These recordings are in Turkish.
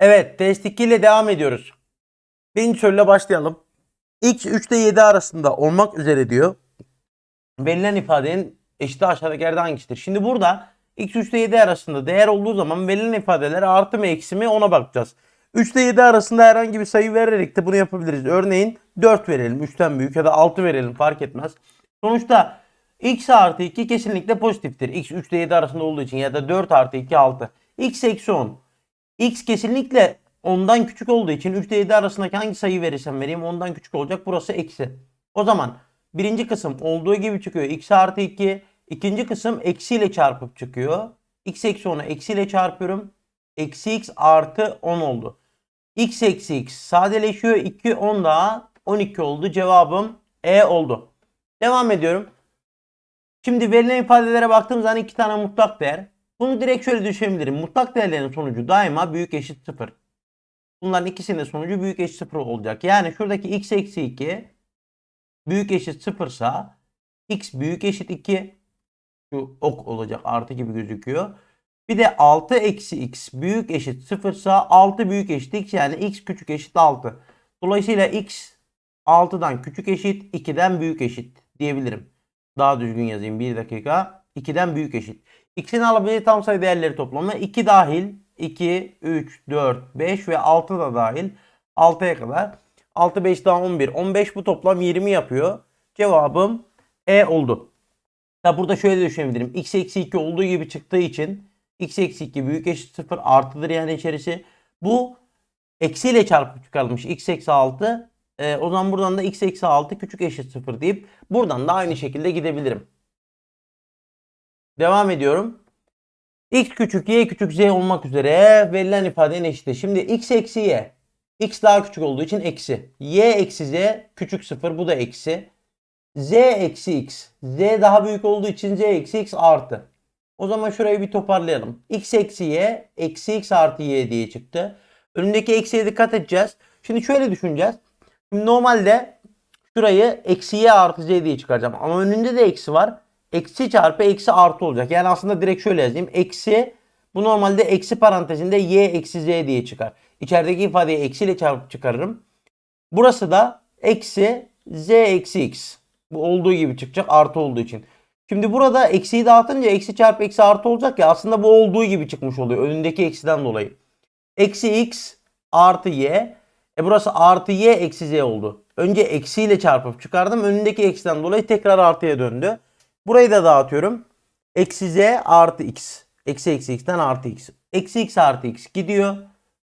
Evet test 2 ile devam ediyoruz. Birinci soruyla başlayalım. X 3 ile 7 arasında olmak üzere diyor. Verilen ifadenin eşiti aşağıdakilerden hangisidir? Şimdi burada x 3 ile 7 arasında değer olduğu zaman verilen ifadeler artı mı eksi mi ona bakacağız. 3 ile 7 arasında herhangi bir sayı vererek de bunu yapabiliriz. Örneğin 4 verelim 3'ten büyük ya da 6 verelim fark etmez. Sonuçta x artı 2 kesinlikle pozitiftir. x 3 ile 7 arasında olduğu için ya da 4 artı 2 6. x eksi 10. x kesinlikle ondan küçük olduğu için 3 ile 7 arasındaki hangi sayı verirsem vereyim ondan küçük olacak. Burası eksi. O zaman birinci kısım olduğu gibi çıkıyor. x artı 2. İkinci kısım eksiyle çarpıp çıkıyor. x eksi 10'u eksiyle çarpıyorum. Eksi x artı 10 oldu. x eksi x sadeleşiyor. 2 10 daha 12 oldu. Cevabım E oldu. Devam ediyorum. Şimdi verilen ifadelere baktığım zaman iki tane mutlak değer. Bunu direkt şöyle düşünebilirim. Mutlak değerlerin sonucu daima büyük eşit 0. Bunların ikisinin sonucu büyük eşit 0 olacak. Yani şuradaki x eksi 2 büyük eşit 0 sa x büyük eşit 2 şu ok olacak artı gibi gözüküyor. Bir de 6 eksi x büyük eşit 0 sa 6 büyük eşit x yani x küçük eşit 6. Dolayısıyla x 6'dan küçük eşit 2'den büyük eşit diyebilirim. Daha düzgün yazayım bir dakika. 2'den büyük eşit. X'in alabildiği tam sayı değerleri toplamı 2 dahil 2, 3, 4, 5 ve 6 da dahil 6'ya kadar. 6, 5 daha 11. 15 bu toplam 20 yapıyor. Cevabım E oldu. Ya burada şöyle düşünebilirim. X eksi 2 olduğu gibi çıktığı için X eksi 2 büyük eşit 0 artıdır yani içerisi. Bu eksiyle çarpıp çıkarılmış. X eksi 6. Ee, o zaman buradan da X eksi 6 küçük eşit 0 deyip buradan da aynı şekilde gidebilirim. Devam ediyorum. X küçük y küçük z olmak üzere verilen ifadenin eşiti. Şimdi x eksi y. x daha küçük olduğu için eksi. y eksi z küçük 0 bu da eksi. z eksi x. z daha büyük olduğu için z eksi x artı. O zaman şurayı bir toparlayalım. x eksi y eksi x artı y diye çıktı. Önündeki eksiye dikkat edeceğiz. Şimdi şöyle düşüneceğiz. Şimdi normalde şurayı eksi y artı z diye çıkaracağım. Ama önünde de eksi var. Eksi çarpı eksi artı olacak. Yani aslında direkt şöyle yazayım. Eksi bu normalde eksi parantezinde y eksi z diye çıkar. İçerideki ifadeyi eksiyle çarpıp çıkarırım. Burası da eksi z eksi x. Bu olduğu gibi çıkacak artı olduğu için. Şimdi burada eksiyi dağıtınca eksi çarpı eksi artı olacak ya aslında bu olduğu gibi çıkmış oluyor. Önündeki eksiden dolayı. Eksi x artı y. E burası artı y eksi z oldu. Önce eksiyle çarpıp çıkardım. Önündeki eksiden dolayı tekrar artıya döndü. Burayı da dağıtıyorum. Eksi z artı x. Eksi eksi x'ten artı x. Eksi x artı x gidiyor.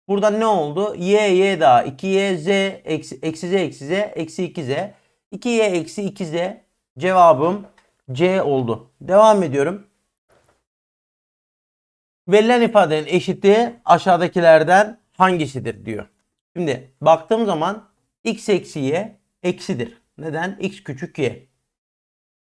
Burada ne oldu? y y daha 2y z eksi, eksi z eksi z eksi 2z. 2y eksi 2z cevabım C oldu. Devam ediyorum. Verilen ifadenin eşiti aşağıdakilerden hangisidir diyor. Şimdi baktığım zaman x eksi y eksidir. Neden? x küçük y.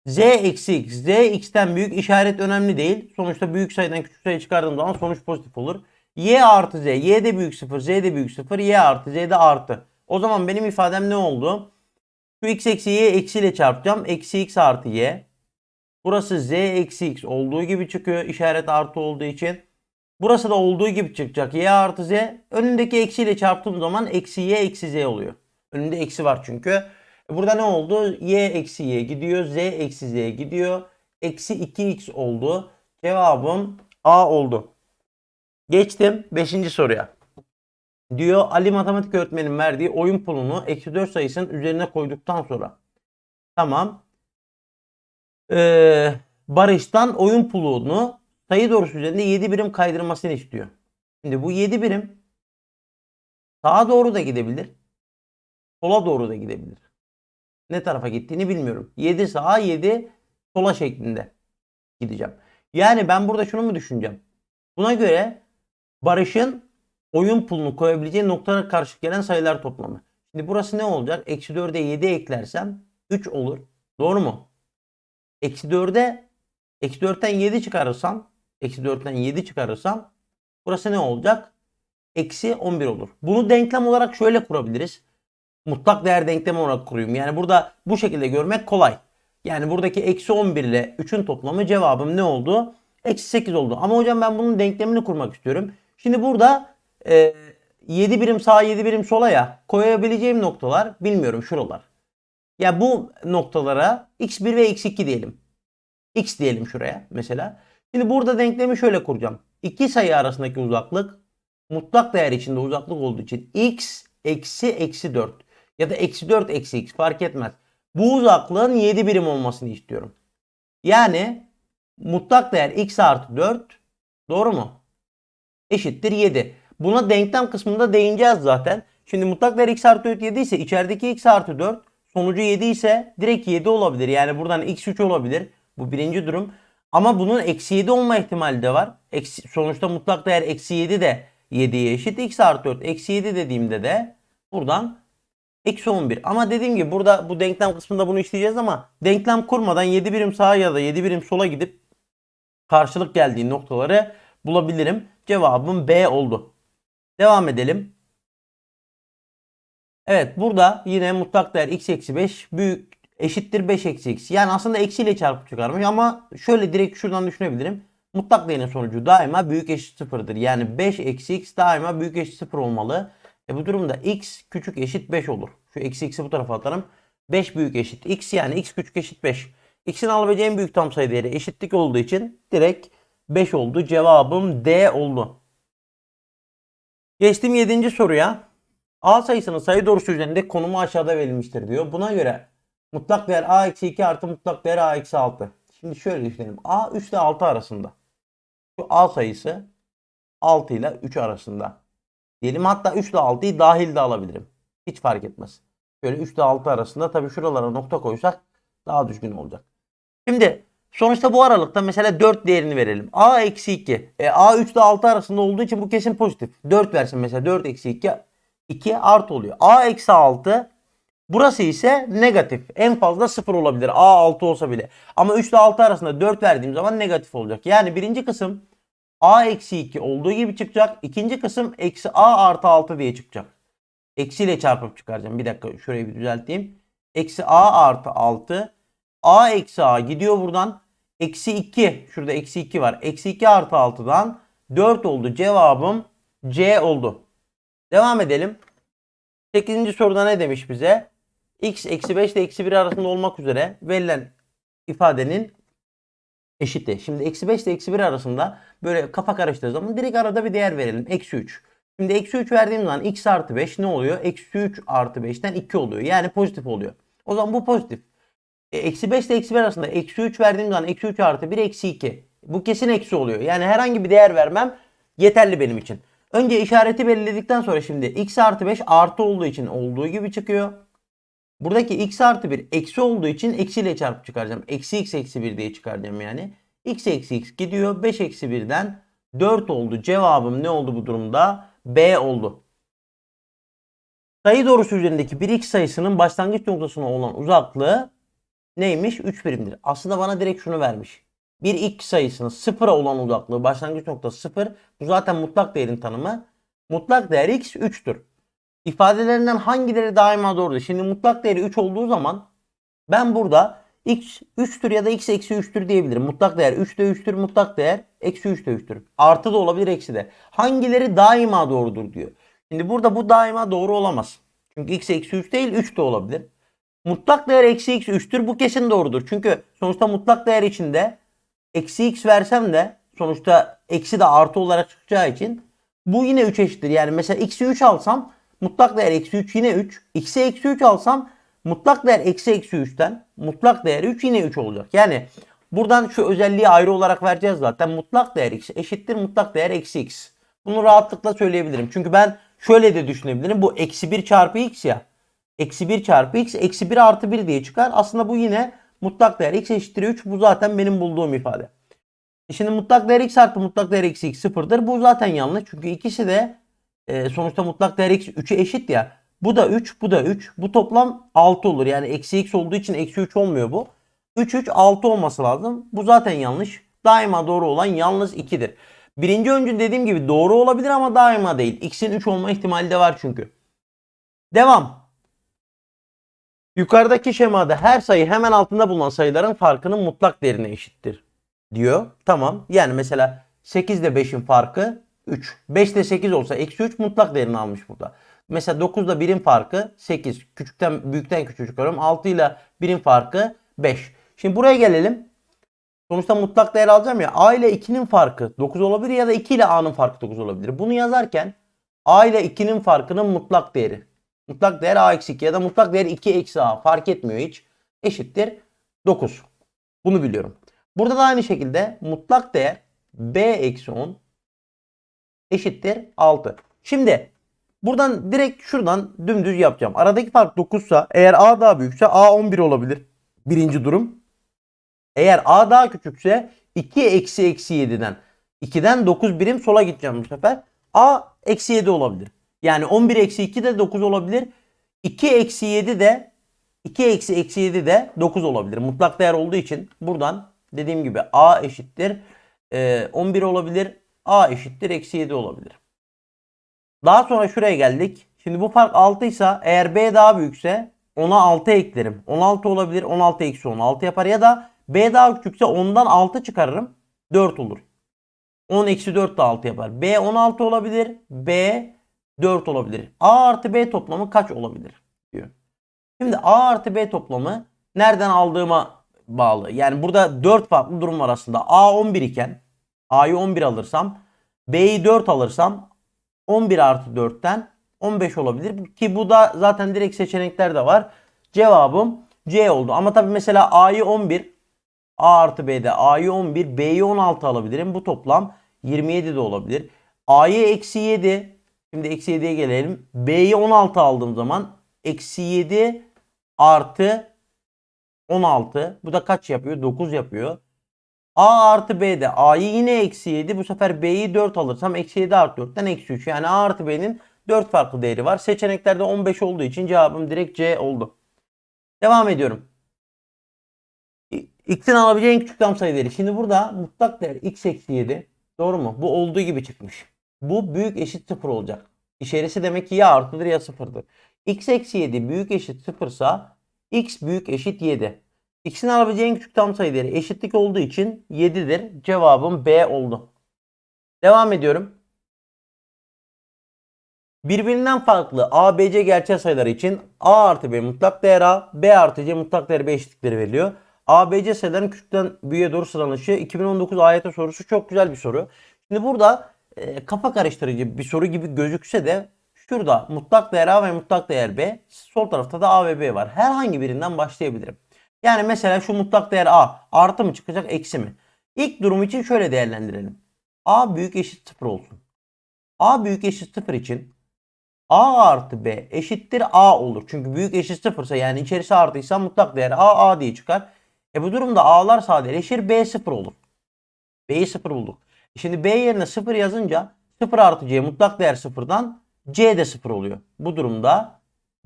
z eksi x. z x'ten büyük işaret önemli değil. Sonuçta büyük sayıdan küçük sayı çıkardığım zaman sonuç pozitif olur. y artı z. y de büyük 0. z de büyük 0. y artı z de artı. O zaman benim ifadem ne oldu? Şu x eksi y eksiyle çarpacağım. Eksi x artı y. Burası z eksi x olduğu gibi çıkıyor. İşaret artı olduğu için. Burası da olduğu gibi çıkacak. y artı z. Önündeki eksiyle çarptığım zaman eksi y eksi z oluyor. Önünde eksi var çünkü. E Burada ne oldu? y eksi y gidiyor. z eksi z gidiyor. Eksi 2x oldu. Cevabım A oldu. Geçtim 5. soruya. Diyor Ali matematik öğretmenin verdiği oyun pulunu eksi 4 sayısının üzerine koyduktan sonra. Tamam. Ee, Barış'tan oyun pulunu sayı doğrusu üzerinde 7 birim kaydırmasını istiyor. Şimdi bu 7 birim sağa doğru da gidebilir. Sola doğru da gidebilir. Ne tarafa gittiğini bilmiyorum. 7 sağa 7 sola şeklinde gideceğim. Yani ben burada şunu mu düşüneceğim? Buna göre Barış'ın oyun pulunu koyabileceği noktalara karşı gelen sayılar toplamı. Şimdi burası ne olacak? Eksi 4'e 7 eklersem 3 olur. Doğru mu? Eksi 4'e eksi 4'ten 7 çıkarırsam eksi 4'ten 7 çıkarırsam burası ne olacak? Eksi 11 olur. Bunu denklem olarak şöyle kurabiliriz. Mutlak değer denklemi olarak kurayım. Yani burada bu şekilde görmek kolay. Yani buradaki eksi 11 ile 3'ün toplamı cevabım ne oldu? Eksi 8 oldu. Ama hocam ben bunun denklemini kurmak istiyorum. Şimdi burada e, 7 birim sağa 7 birim sola ya koyabileceğim noktalar bilmiyorum şuralar. Ya bu noktalara x1 ve x2 diyelim. x diyelim şuraya mesela. Şimdi burada denklemi şöyle kuracağım. İki sayı arasındaki uzaklık mutlak değer içinde uzaklık olduğu için x eksi eksi 4 ya da eksi 4 eksi x fark etmez. Bu uzaklığın 7 birim olmasını istiyorum. Yani mutlak değer x artı 4 doğru mu? Eşittir 7. Buna denklem kısmında değineceğiz zaten. Şimdi mutlak değer x artı 4 7 ise içerideki x artı 4 sonucu 7 ise direkt 7 olabilir. Yani buradan x3 olabilir. Bu birinci durum. Ama bunun eksi 7 olma ihtimali de var. Eksi, sonuçta mutlak değer eksi 7 de 7'ye eşit. x artı 4 eksi 7 dediğimde de buradan eksi 11. Ama dediğim gibi burada bu denklem kısmında bunu işleyeceğiz ama denklem kurmadan 7 birim sağa ya da 7 birim sola gidip karşılık geldiği noktaları bulabilirim. Cevabım B oldu. Devam edelim. Evet burada yine mutlak değer x eksi 5 büyük eşittir 5 eksi x. Yani aslında eksiyle çarpıp çıkarmış ama şöyle direkt şuradan düşünebilirim. Mutlak değerin sonucu daima büyük eşit sıfırdır. Yani 5 eksi x daima büyük eşit sıfır olmalı. E bu durumda x küçük eşit 5 olur. Şu eksi x'i bu tarafa atarım. 5 büyük eşit x yani x küçük eşit 5. X'in alabileceği en büyük tam sayı değeri eşitlik olduğu için direkt 5 oldu. Cevabım D oldu. Geçtim 7. soruya. A sayısının sayı doğrusu üzerinde konumu aşağıda verilmiştir diyor. Buna göre mutlak değer A eksi 2 artı mutlak değer A eksi 6. Şimdi şöyle düşünelim. A 3 ile 6 arasında. Şu A sayısı 6 ile 3 arasında. Diyelim hatta 3 ile 6'yı dahil de alabilirim. Hiç fark etmez. Şöyle 3 ile 6 arasında tabii şuralara nokta koysak daha düzgün olacak. Şimdi sonuçta bu aralıkta mesela 4 değerini verelim. A eksi 2. E, A 3 ile 6 arasında olduğu için bu kesin pozitif. 4 versin mesela 4 eksi 2 2 artı oluyor. A eksi 6 burası ise negatif. En fazla 0 olabilir. A 6 olsa bile. Ama 3 ile 6 arasında 4 verdiğim zaman negatif olacak. Yani birinci kısım A eksi 2 olduğu gibi çıkacak. İkinci kısım eksi A artı 6 diye çıkacak. Eksiyle çarpıp çıkaracağım. Bir dakika şurayı bir düzelteyim. Eksi A artı 6. A eksi A gidiyor buradan. Eksi 2. Şurada eksi 2 var. Eksi 2 artı 6'dan 4 oldu. Cevabım C oldu. Devam edelim. 8. soruda ne demiş bize? x eksi 5 ile eksi 1 arasında olmak üzere verilen ifadenin eşiti. Şimdi eksi 5 ile eksi 1 arasında böyle kafa karıştığı zaman direkt arada bir değer verelim. Eksi 3. Şimdi eksi 3 verdiğim zaman x artı 5 ne oluyor? Eksi 3 artı 5'ten 2 oluyor. Yani pozitif oluyor. O zaman bu pozitif. E, eksi 5 ile eksi 1 arasında eksi 3 verdiğim zaman eksi 3 artı 1 eksi 2. Bu kesin eksi oluyor. Yani herhangi bir değer vermem yeterli benim için. Önce işareti belirledikten sonra şimdi x artı 5 artı olduğu için olduğu gibi çıkıyor. Buradaki x artı 1 eksi olduğu için eksiyle çarpıp çıkaracağım. Eksi x eksi 1 diye çıkaracağım yani. x eksi x gidiyor. 5 eksi 1'den 4 oldu. Cevabım ne oldu bu durumda? B oldu. Sayı doğrusu üzerindeki bir x sayısının başlangıç noktasına olan uzaklığı neymiş? 3 birimdir. Aslında bana direkt şunu vermiş. Bir x sayısının sıfıra olan uzaklığı başlangıç noktası 0. Bu zaten mutlak değerin tanımı. Mutlak değer x 3'tür. İfadelerinden hangileri daima doğrudur? Şimdi mutlak değeri 3 olduğu zaman ben burada x 3'tür ya da x eksi 3'tür diyebilirim. Mutlak değer 3 de 3'tür, mutlak değer eksi 3 de 3'tür. Artı da olabilir, eksi de. Hangileri daima doğrudur diyor. Şimdi burada bu daima doğru olamaz. Çünkü x eksi 3 değil 3 de olabilir. Mutlak değer eksi x 3'tür. Bu kesin doğrudur. Çünkü sonuçta mutlak değer içinde eksi x versem de sonuçta eksi de artı olarak çıkacağı için bu yine 3 eşittir. Yani mesela x'i 3 alsam mutlak değer eksi 3 yine 3. x'i eksi 3 alsam mutlak değer eksi eksi 3'ten mutlak değer 3 yine 3 olacak. Yani buradan şu özelliği ayrı olarak vereceğiz zaten. Mutlak değer x eşittir mutlak değer eksi x. Bunu rahatlıkla söyleyebilirim. Çünkü ben şöyle de düşünebilirim. Bu eksi 1 çarpı x ya. Eksi 1 çarpı x eksi 1 artı 1 diye çıkar. Aslında bu yine mutlak değer x eşittir 3. Bu zaten benim bulduğum ifade. E Şimdi mutlak değer x artı mutlak değer eksi x sıfırdır. Bu zaten yanlış. Çünkü ikisi de e, sonuçta mutlak değer x 3'e eşit ya. Bu da 3, bu da 3. Bu toplam 6 olur. Yani eksi x olduğu için eksi 3 olmuyor bu. 3, 3, 6 olması lazım. Bu zaten yanlış. Daima doğru olan yalnız 2'dir. Birinci öncül dediğim gibi doğru olabilir ama daima değil. X'in 3 olma ihtimali de var çünkü. Devam. Yukarıdaki şemada her sayı hemen altında bulunan sayıların farkının mutlak değerine eşittir diyor. Tamam. Yani mesela 8 ile 5'in farkı 3. 5 ile 8 olsa eksi 3 mutlak değerini almış burada. Mesela 9 ile 1'in farkı 8. Küçükten büyükten küçüğü çıkarıyorum. 6 ile 1'in farkı 5. Şimdi buraya gelelim. Sonuçta mutlak değer alacağım ya. A ile 2'nin farkı 9 olabilir ya da 2 ile A'nın farkı 9 olabilir. Bunu yazarken A ile 2'nin farkının mutlak değeri. Mutlak değer A eksi 2 ya da mutlak değer 2 eksi A fark etmiyor hiç. Eşittir 9. Bunu biliyorum. Burada da aynı şekilde mutlak değer B eksi 10 eşittir 6. Şimdi buradan direkt şuradan dümdüz yapacağım. Aradaki fark 9 ise eğer A daha büyükse A 11 olabilir. Birinci durum. Eğer A daha küçükse 2 eksi eksi 7'den 2'den 9 birim sola gideceğim bu sefer. A eksi 7 olabilir. Yani 11 eksi 2 de 9 olabilir. 2 eksi 7 de 2 eksi eksi 7 de 9 olabilir. Mutlak değer olduğu için buradan dediğim gibi A eşittir e, 11 olabilir. A eşittir eksi 7 olabilir. Daha sonra şuraya geldik. Şimdi bu fark 6 ise eğer B daha büyükse ona 6 eklerim. 16 olabilir. 16 eksi 16 yapar ya da B daha küçükse 10'dan 6 çıkarırım. 4 olur. 10 eksi 4 de 6 yapar. B 16 olabilir. B 4 olabilir. A artı B toplamı kaç olabilir? diyor. Şimdi A artı B toplamı nereden aldığıma bağlı. Yani burada 4 farklı durum var aslında. A 11 iken A'yı 11 alırsam B'yi 4 alırsam 11 artı 4'ten 15 olabilir. Ki bu da zaten direkt seçenekler de var. Cevabım C oldu. Ama tabi mesela A'yı 11 A artı B'de A'yı 11 B'yi 16 alabilirim. Bu toplam 27 de olabilir. A'yı eksi 7 Şimdi eksi 7'ye gelelim. B'yi 16 aldığım zaman eksi 7 artı 16. Bu da kaç yapıyor? 9 yapıyor. A artı B'de A'yı yine eksi 7. Bu sefer B'yi 4 alırsam eksi 7 artı 4'ten eksi 3. Yani A artı B'nin 4 farklı değeri var. Seçeneklerde 15 olduğu için cevabım direkt C oldu. Devam ediyorum. X'in alabileceği en küçük tam sayı değeri. Şimdi burada mutlak değer x eksi 7. Doğru mu? Bu olduğu gibi çıkmış. Bu büyük eşit 0 olacak. İçerisi demek ki ya artıdır ya sıfırdır. x eksi 7 büyük eşit 0 ise x büyük eşit 7. X'in alabileceği en küçük tam sayı değeri eşitlik olduğu için 7'dir. Cevabım B oldu. Devam ediyorum. Birbirinden farklı A, B, C gerçel sayılar için A artı B mutlak değer A, B artı C mutlak değer B eşitlikleri veriliyor. A, B, C sayıların küçükten büyüğe doğru sıralanışı 2019 AYT sorusu çok güzel bir soru. Şimdi burada e, kafa karıştırıcı bir soru gibi gözükse de şurada mutlak değer A ve mutlak değer B, sol tarafta da A ve B var. Herhangi birinden başlayabilirim. Yani mesela şu mutlak değer A artı mı çıkacak eksi mi? İlk durum için şöyle değerlendirelim. A büyük eşit 0 olsun. A büyük eşit 0 için A artı B eşittir A olur. Çünkü büyük eşit 0 ise yani içerisi artıysa mutlak değer A A diye çıkar. E bu durumda A'lar sadeleşir B 0 olur. B'yi 0 bulduk. Şimdi B yerine 0 yazınca 0 artı C mutlak değer 0'dan C de 0 oluyor. Bu durumda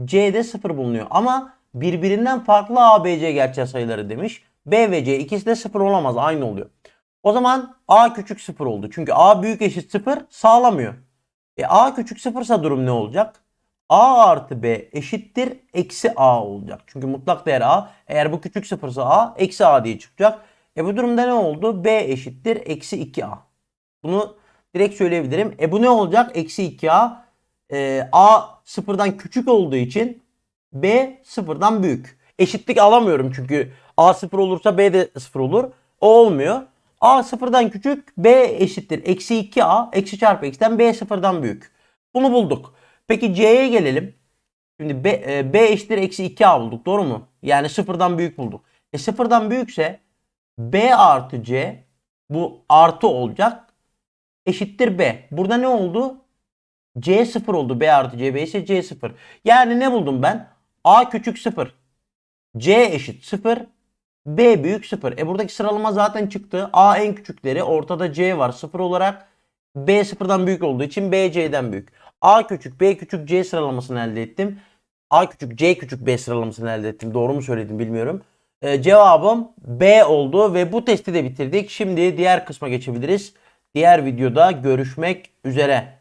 C de 0 bulunuyor. Ama birbirinden farklı A, B, C gerçel sayıları demiş. B ve C ikisi de 0 olamaz. Aynı oluyor. O zaman A küçük 0 oldu. Çünkü A büyük eşit 0 sağlamıyor. E A küçük 0 ise durum ne olacak? A artı B eşittir eksi A olacak. Çünkü mutlak değer A. Eğer bu küçük 0 ise A eksi A diye çıkacak. E bu durumda ne oldu? B eşittir eksi 2A. Bunu direkt söyleyebilirim. E bu ne olacak? Eksi 2A. E, A sıfırdan küçük olduğu için B sıfırdan büyük. Eşitlik alamıyorum çünkü A sıfır olursa B de sıfır olur. O olmuyor. A sıfırdan küçük B eşittir. Eksi 2A eksi çarpı x'ten B sıfırdan büyük. Bunu bulduk. Peki C'ye gelelim. Şimdi B, e, B eşittir eksi 2A bulduk. Doğru mu? Yani sıfırdan büyük bulduk. E sıfırdan büyükse B artı C bu artı olacak. Eşittir B. Burada ne oldu? C 0 oldu. B artı C B ise C 0. Yani ne buldum ben? A küçük 0. C eşit 0. B büyük 0. E buradaki sıralama zaten çıktı. A en küçükleri. Ortada C var 0 olarak. B sıfırdan büyük olduğu için B C'den büyük. A küçük B küçük C sıralamasını elde ettim. A küçük C küçük B sıralamasını elde ettim. Doğru mu söyledim bilmiyorum. Ee, cevabım B oldu ve bu testi de bitirdik. Şimdi diğer kısma geçebiliriz. Diğer videoda görüşmek üzere.